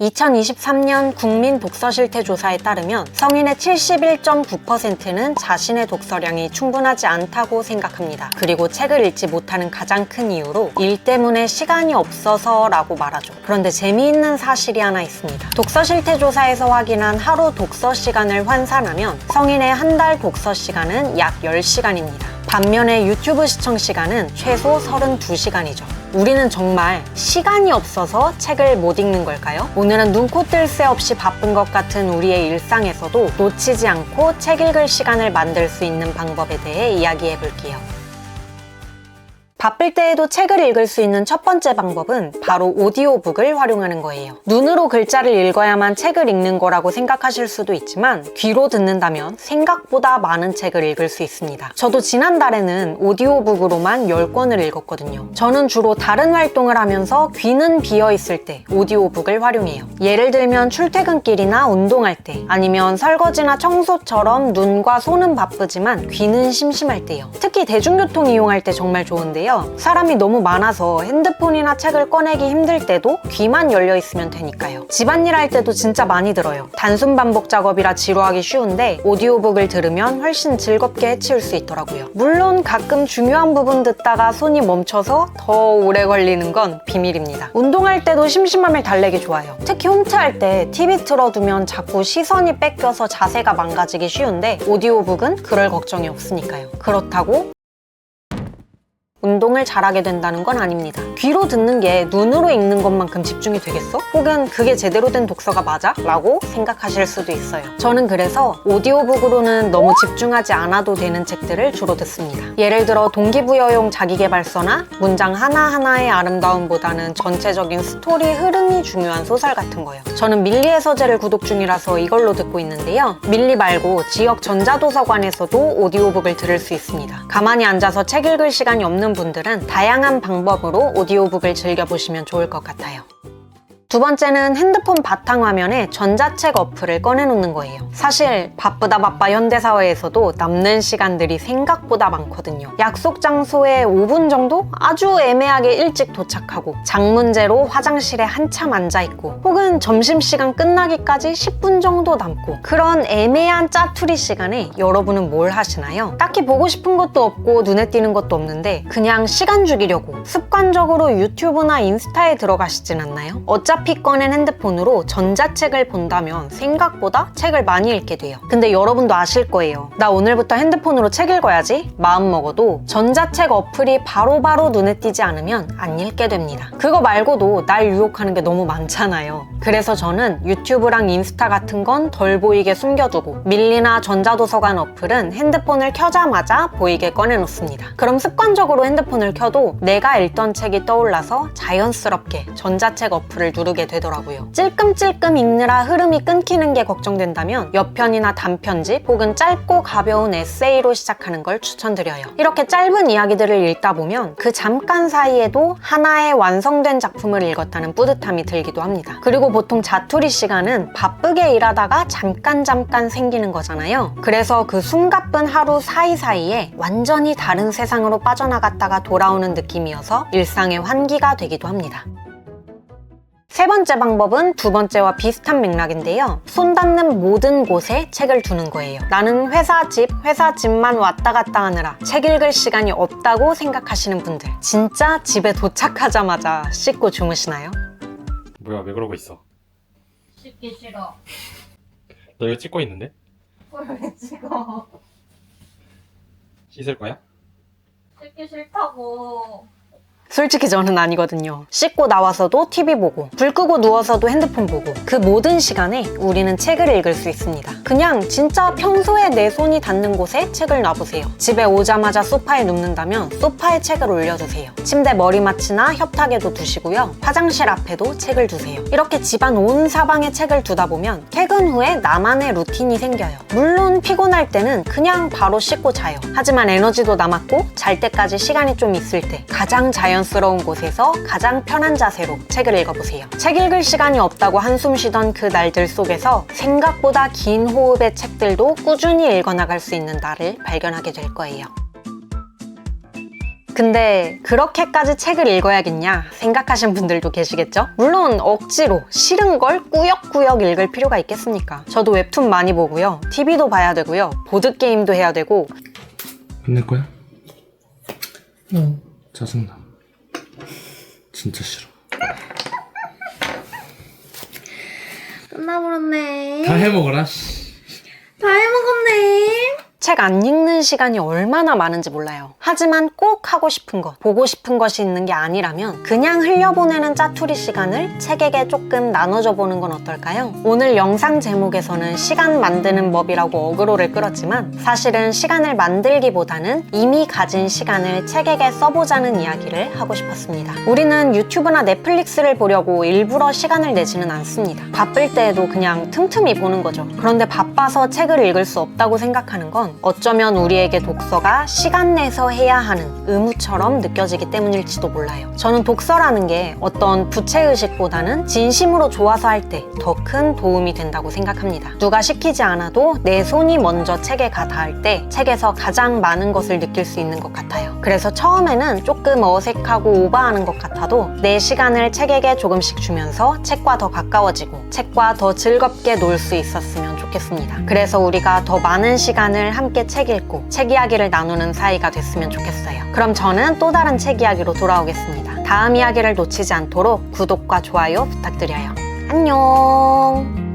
2023년 국민 독서 실태 조사에 따르면 성인의 71.9%는 자신의 독서량이 충분하지 않다고 생각합니다. 그리고 책을 읽지 못하는 가장 큰 이유로 일 때문에 시간이 없어서 라고 말하죠. 그런데 재미있는 사실이 하나 있습니다. 독서 실태 조사에서 확인한 하루 독서 시간을 환산하면 성인의 한 달 독서 시간은 약 10시간입니다. 반면에 유튜브 시청 시간은 최소 32시간이죠. 우리는 정말 시간이 없어서 책을 못 읽는 걸까요? 오늘은 눈코 뜰 새 없이 바쁜 것 같은 우리의 일상에서도 놓치지 않고 책 읽을 시간을 만들 수 있는 방법에 대해 이야기해 볼게요. 바쁠 때에도 책을 읽을 수 있는 첫 번째 방법은 바로 오디오북을 활용하는 거예요. 눈으로 글자를 읽어야만 책을 읽는 거라고 생각하실 수도 있지만 귀로 듣는다면 생각보다 많은 책을 읽을 수 있습니다. 저도 지난달에는 오디오북으로만 10권을 읽었거든요. 저는 주로 다른 활동을 하면서 귀는 비어 있을 때 오디오북을 활용해요. 예를 들면 출퇴근길이나 운동할 때 아니면 설거지나 청소처럼 눈과 손은 바쁘지만 귀는 심심할 때요. 특히 대중교통 이용할 때 정말 좋은데요. 사람이 너무 많아서 핸드폰이나 책을 꺼내기 힘들 때도 귀만 열려 있으면 되니까요. 집안일 할 때도 진짜 많이 들어요. 단순 반복 작업이라 지루하기 쉬운데 오디오북을 들으면 훨씬 즐겁게 해치울 수 있더라고요. 물론 가끔 중요한 부분 듣다가 손이 멈춰서 더 오래 걸리는 건 비밀입니다. 운동할 때도 심심함을 달래기 좋아요. 특히 홈트 할 때 TV 틀어두면 자꾸 시선이 뺏겨서 자세가 망가지기 쉬운데 오디오북은 그럴 걱정이 없으니까요. 그렇다고 운동을 잘하게 된다는 건 아닙니다. 귀로 듣는 게 눈으로 읽는 것만큼 집중이 되겠어? 혹은 그게 제대로 된 독서가 맞아? 라고 생각하실 수도 있어요. 저는 그래서 오디오북으로는 너무 집중하지 않아도 되는 책들을 주로 듣습니다. 예를 들어 동기부여용 자기계발서나 문장 하나하나의 아름다움보다는 전체적인 스토리 흐름이 중요한 소설 같은 거요. 저는 밀리의 서재를 구독 중이라서 이걸로 듣고 있는데요. 밀리 말고 지역 전자도서관에서도 오디오북을 들을 수 있습니다. 가만히 앉아서 책 읽을 시간이 없는 분들은 다양한 방법으로 오디오북을 즐겨보시면 좋을 것 같아요. 두 번째는 핸드폰 바탕화면에 전자책 어플을 꺼내놓는 거예요. 사실 바쁘다 바빠 현대사회에서도 남는 시간들이 생각보다 많거든요. 약속 장소에 5분 정도? 아주 애매하게 일찍 도착하고 장문제로 화장실에 한참 앉아있고 혹은 점심시간 끝나기까지 10분 정도 남고 그런 애매한 짜투리 시간에 여러분은 뭘 하시나요? 딱히 보고 싶은 것도 없고 눈에 띄는 것도 없는데 그냥 시간 죽이려고 습관적으로 유튜브나 인스타에 들어가시진 않나요? 어차피 꺼낸 핸드폰으로 전자책을 본다면 생각보다 책을 많이 읽게 돼요. 근데 여러분도 아실 거예요. 나 오늘부터 핸드폰으로 책 읽어야지 마음 먹어도 전자책 어플이 바로 바로 눈에 띄지 않으면 안 읽게 됩니다. 그거 말고도 날 유혹하는 게 너무 많잖아요. 그래서 저는 유튜브랑 인스타 같은 건 덜 보이게 숨겨두고 밀리나 전자도서관 어플은 핸드폰을 켜자마자 보이게 꺼내놓습니다. 그럼 습관적으로 핸드폰을 켜도 내가 읽던 책이 떠올라서 자연스럽게 전자책 어플을 누르 게 되더라고요. 찔끔찔끔 읽느라 흐름이 끊기는 게 걱정된다면 옆편이나 단편집 혹은 짧고 가벼운 에세이로 시작하는 걸 추천드려요. 이렇게 짧은 이야기들을 읽다 보면 그 잠깐 사이에도 하나의 완성된 작품을 읽었다는 뿌듯함이 들기도 합니다. 그리고 보통 자투리 시간은 바쁘게 일하다가 잠깐 잠깐 생기는 거잖아요. 그래서 그 숨가쁜 하루 사이사이에 완전히 다른 세상으로 빠져나갔다가 돌아오는 느낌이어서 일상의 환기가 되기도 합니다. 세 번째 방법은 두 번째와 비슷한 맥락인데요. 손 닿는 모든 곳에 책을 두는 거예요. 나는 회사 집, 회사 집만 왔다 갔다 하느라 책 읽을 시간이 없다고 생각하시는 분들. 진짜 집에 도착하자마자 씻고 주무시나요? 뭐야 왜 그러고 있어? 씻기 싫어. 너 이거 찍고 있는데? 왜 찍어? 씻을 거야? 씻기 싫다고. 솔직히 저는 아니거든요. 씻고 나와서도 TV 보고, 불 끄고 누워서도 핸드폰 보고, 그 모든 시간에 우리는 책을 읽을 수 있습니다. 그냥 진짜 평소에 내 손이 닿는 곳에 책을 놔보세요. 집에 오자마자 소파에 눕는다면 소파에 책을 올려두세요. 침대 머리맡이나 협탁에도 두시고요. 화장실 앞에도 책을 두세요. 이렇게 집안 온 사방에 책을 두다 보면 퇴근 후에 나만의 루틴이 생겨요. 물론 피곤할 때는 그냥 바로 씻고 자요. 하지만 에너지도 남았고 잘 때까지 시간이 좀 있을 때 가장 자연스 러운 곳에서 가장 편한 자세로 책을 읽어보세요. 책 읽을 시간이 없다고 한숨 쉬던 그 날들 속에서 생각보다 긴 호흡의 책들도 꾸준히 읽어나갈 수 있는 나를 발견하게 될 거예요. 근데 그렇게까지 책을 읽어야겠냐 생각하신 분들도 계시겠죠? 물론 억지로 싫은 걸 꾸역꾸역 읽을 필요가 있겠습니까? 저도 웹툰 많이 보고요. TV도 봐야 되고요. 보드게임도 해야 되고 끝낼 거야? 응. 짜증나. 진짜 싫어. 끝나버렸네. 다 해먹어라. 다 해먹었네. 책 안 읽는 시간이 얼마나 많은지 몰라요. 하지만 꼭 하고 싶은 것, 보고 싶은 것이 있는 게 아니라면 그냥 흘려보내는 짜투리 시간을 책에게 조금 나눠줘 보는 건 어떨까요? 오늘 영상 제목에서는 시간 만드는 법이라고 어그로를 끌었지만 사실은 시간을 만들기보다는 이미 가진 시간을 책에게 써보자는 이야기를 하고 싶었습니다. 우리는 유튜브나 넷플릭스를 보려고 일부러 시간을 내지는 않습니다. 바쁠 때에도 그냥 틈틈이 보는 거죠. 그런데 바빠서 책을 읽을 수 없다고 생각하는 건 어쩌면 우리에게 독서가 시간 내서 해야 하는 의무처럼 느껴지기 때문일지도 몰라요. 저는 독서라는 게 어떤 부채의식보다는 진심으로 좋아서 할 때 더 큰 도움이 된다고 생각합니다. 누가 시키지 않아도 내 손이 먼저 책에 가 닿을 때 책에서 가장 많은 것을 느낄 수 있는 것 같아요. 그래서 처음에는 조금 어색하고 오버하는 것 같아도 내 시간을 책에게 조금씩 주면서 책과 더 가까워지고 책과 더 즐겁게 놀 수 있었으면 좋겠습니다. 그래서 우리가 더 많은 시간을 함께 책 읽고 책 이야기를 나누는 사이가 됐으면 좋겠어요. 그럼 저는 또 다른 책 이야기로 돌아오겠습니다. 다음 이야기를 놓치지 않도록 구독과 좋아요 부탁드려요. 안녕!